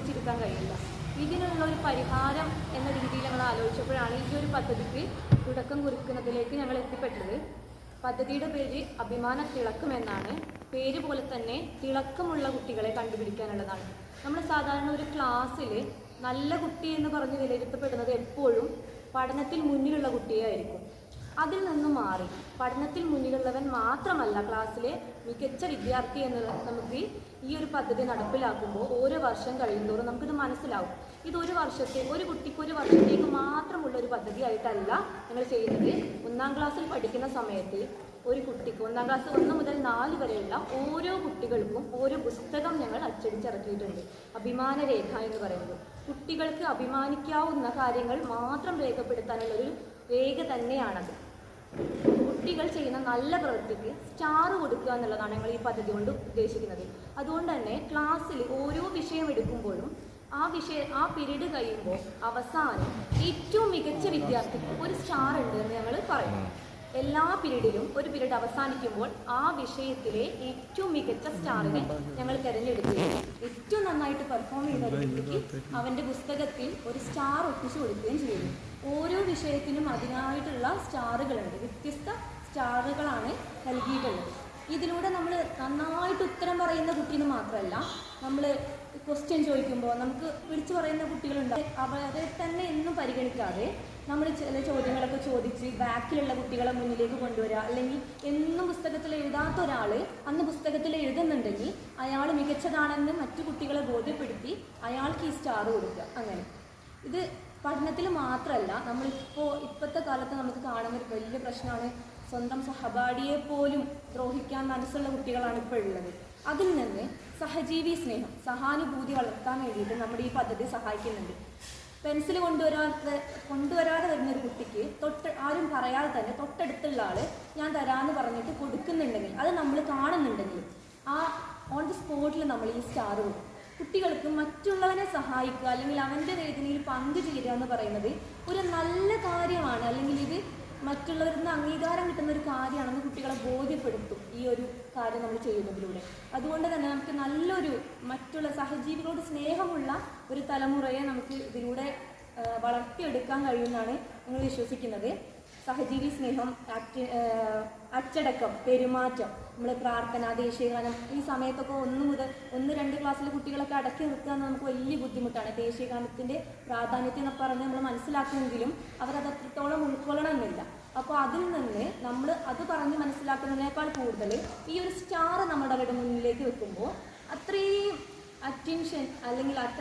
പിടിച്ചെടുക്കാൻ കഴിയില്ല. ഇതിനുള്ള ഒരു പരിഹാരം എന്ന രീതിയിൽ ഞങ്ങൾ ആലോചിച്ചപ്പോഴാണ് ഈ ഒരു പദ്ധതിക്ക് തുടക്കം കുറിക്കുന്നതിലേക്ക് ഞങ്ങൾ എത്തിപ്പെട്ടത്. പദ്ധതിയുടെ പേര് അഭിമാന തിളക്കം എന്നാണ്. പേര് പോലെ തന്നെ തിളക്കമുള്ള കുട്ടികളെ കണ്ടുപിടിക്കാനുള്ളതാണ്. നമ്മൾ സാധാരണ ഒരു ക്ലാസ്സിൽ നല്ല കുട്ടി എന്ന് പറഞ്ഞ് വിലയിരുത്തപ്പെടുന്നത് എപ്പോഴും പഠനത്തിൽ മുന്നിലുള്ള കുട്ടിയായിരിക്കും. അതിൽ നിന്ന് മാറി. പഠനത്തിൽ മുന്നിലുള്ളവൻ മാത്രമല്ല ക്ലാസ്സിലെ മികച്ച വിദ്യാർത്ഥി എന്ന് നമുക്ക് ഈ ഒരു പദ്ധതി നടപ്പിലാക്കുമ്പോൾ ഓരോ വർഷം കഴിയുന്തോറും നമുക്കിത് മനസ്സിലാവും. ഇത് ഒരു വർഷത്തെ ഒരു കുട്ടിക്ക് ഒരു വർഷത്തേക്ക് മാത്രമുള്ള ഒരു പദ്ധതി ആയിട്ടല്ല ഞങ്ങൾ ചെയ്യുന്നത്. ഒന്നാം ക്ലാസ്സിൽ പഠിക്കുന്ന സമയത്ത് ഒരു കുട്ടിക്ക് ഒന്നാം ക്ലാസ് ഒന്ന് മുതൽ നാല് വരെയുള്ള ഓരോ കുട്ടികൾക്കും ഓരോ പുസ്തകം ഞങ്ങൾ അച്ചടിച്ചിറക്കിയിട്ടുണ്ട്. അഭിമാന രേഖ എന്ന് പറയുന്നത്. കുട്ടികൾക്ക് അഭിമാനിക്കാവുന്ന കാര്യങ്ങൾ മാത്രം രേഖപ്പെടുത്താനുള്ള ഒരു രേഖ തന്നെയാണത് കുട്ടികൾ ചെയ്യുന്ന നല്ല പ്രവൃത്തിക്ക് സ്റ്റാർ കൊടുക്കുക എന്നുള്ളതാണ് ഞങ്ങൾ ഈ പദ്ധതി കൊണ്ട് ഉദ്ദേശിക്കുന്നത്. അതുകൊണ്ട് തന്നെ ക്ലാസ്സിൽ ഓരോ വിഷയം എടുക്കുമ്പോഴും ആ വിഷയ ആ പീരീഡ് കഴിയുമ്പോൾ അവസാനം ഏറ്റവും മികച്ച വിദ്യാർത്ഥിക്ക് ഒരു സ്റ്റാർ ഉണ്ട് എന്ന് ഞങ്ങൾ പറയും. എല്ലാ പീരീഡിലും ഒരു പീരീഡ് അവസാനിക്കുമ്പോൾ ആ വിഷയത്തിലെ ഏറ്റവും മികച്ച സ്റ്റാറിനെ ഞങ്ങൾ തിരഞ്ഞെടുക്കുകയും ഏറ്റവും നന്നായിട്ട് പെർഫോം ചെയ്യുന്ന അവന്റെ പുസ്തകത്തിൽ ഒരു സ്റ്റാർ ഒട്ടിച്ചു കൊടുക്കുകയും ചെയ്യുന്നു. വിഷയത്തിനും അതിനായിട്ടുള്ള സ്റ്റാറുകളുണ്ട്. വ്യത്യസ്ത സ്റ്റാറുകളാണ് നൽകിയിട്ടുള്ളത്. ഇതിലൂടെ നമ്മൾ നന്നായിട്ട് ഉത്തരം പറയുന്ന കുട്ടീനെ മാത്രമല്ല നമ്മൾ ക്വസ്റ്റ്യൻ ചോദിക്കുമ്പോൾ നമുക്ക് വിളിച്ചു പറയുന്ന കുട്ടികളുണ്ട്. അവരെ തന്നെ എന്നും പരിഗണിക്കാതെ നമ്മൾ ചില ചോദ്യങ്ങളൊക്കെ ചോദിച്ച് ബാക്കിലുള്ള കുട്ടികളെ മുന്നിലേക്ക് കൊണ്ടുവരിക അല്ലെങ്കിൽ എന്നും പുസ്തകത്തിൽ എഴുതാത്ത ഒരാൾ അന്ന് പുസ്തകത്തിൽ എഴുതുന്നുണ്ടെങ്കിൽ അയാൾ മികച്ചതാണെന്ന് മറ്റു കുട്ടികളെ ബോധ്യപ്പെടുത്തി അയാൾക്ക് ഈ സ്റ്റാർ കൊടുക്കുക. അങ്ങനെ. ഇത് പഠനത്തിൽ മാത്രമല്ല നമ്മളിപ്പോൾ ഇപ്പോഴത്തെ കാലത്ത് നമുക്ക് കാണുന്ന ഒരു വലിയ പ്രശ്നമാണ് സ്വന്തം സഹപാഠിയെ പോലും ദ്രോഹിക്കാൻ മനസ്സുള്ള കുട്ടികളാണ് ഇപ്പോൾ ഉള്ളത്. അതിൽ നിന്ന് സഹജീവി സ്നേഹം സഹാനുഭൂതി വളർത്താൻ വേണ്ടിയിട്ട് നമ്മുടെ ഈ പദ്ധതി സഹായിക്കുന്നുണ്ട്. പെൻസിൽ കൊണ്ടുവരാതെ കൊണ്ടുവരാതെ വരുന്ന ഒരു കുട്ടിക്ക് തൊട്ട് ആരും പറയാതെ തന്നെ തൊട്ടടുത്തുള്ള ആൾ ഞാൻ തരാമെന്ന് പറഞ്ഞിട്ട് കൊടുക്കുന്നുണ്ടെങ്കിൽ അത് നമ്മൾ കാണുന്നുണ്ടെങ്കിൽ ആ ഓൺ ദി സ്പോട്ടിൽ നമ്മൾ ഈ സ്റ്റാർ കൊടുക്കും. കുട്ടികൾക്ക് മറ്റുള്ളവനെ സഹായിക്കുക അല്ലെങ്കിൽ അവന്റെ വേദനയിൽ പങ്കുചേരുക എന്ന് പറയുന്നത് ഒരു നല്ല കാര്യമാണ്. അല്ലെങ്കിൽ ഇത് മറ്റുള്ളവരിൽ നിന്ന് അംഗീകാരം കിട്ടുന്ന ഒരു കാര്യമാണെന്ന് കുട്ടികളെ ബോധ്യപ്പെടുത്തും ഈ ഒരു കാര്യം നമ്മൾ ചെയ്യുന്നതിലൂടെ. അതുകൊണ്ട് തന്നെ നമുക്ക് നല്ലൊരു മറ്റുള്ള സഹജീവികളോട് സ്നേഹമുള്ള ഒരു തലമുറയെ നമുക്ക് ഇതിലൂടെ വളർത്തിയെടുക്കാൻ കഴിയുമെന്നാണ് ഞങ്ങൾ വിശ്വസിക്കുന്നത്. സഹജീവി സ്നേഹം അച്ചടക്കം പെരുമാറ്റം നമ്മൾ പ്രാർത്ഥന ദേശീയഗാനം ഈ സമയത്തൊക്കെ ഒന്ന് മുതൽ ഒന്ന് രണ്ട് ക്ലാസ്സിലെ കുട്ടികളൊക്കെ അടക്കി നിർത്തുക എന്ന് നമുക്ക് വലിയ ബുദ്ധിമുട്ടാണ്. ദേശീയഗാനത്തിന്റെ പ്രാധാന്യത്തെ എന്നൊക്കെ പറഞ്ഞ് നമ്മൾ മനസ്സിലാക്കുമെങ്കിലും അവരത് അത്രത്തോളം ഉൾക്കൊള്ളണമെന്നില്ല. അപ്പോൾ അതിൽ നിന്ന് നമ്മൾ അത് പറഞ്ഞ് മനസ്സിലാക്കുന്നതിനേക്കാൾ കൂടുതൽ ഈ ഒരു സ്റ്റാർ നമ്മുടെ അവരുടെ മുന്നിലേക്ക് വെക്കുമ്പോൾ അത്രയും അറ്റൻഷൻ അല്ലെങ്കിൽ അത്ര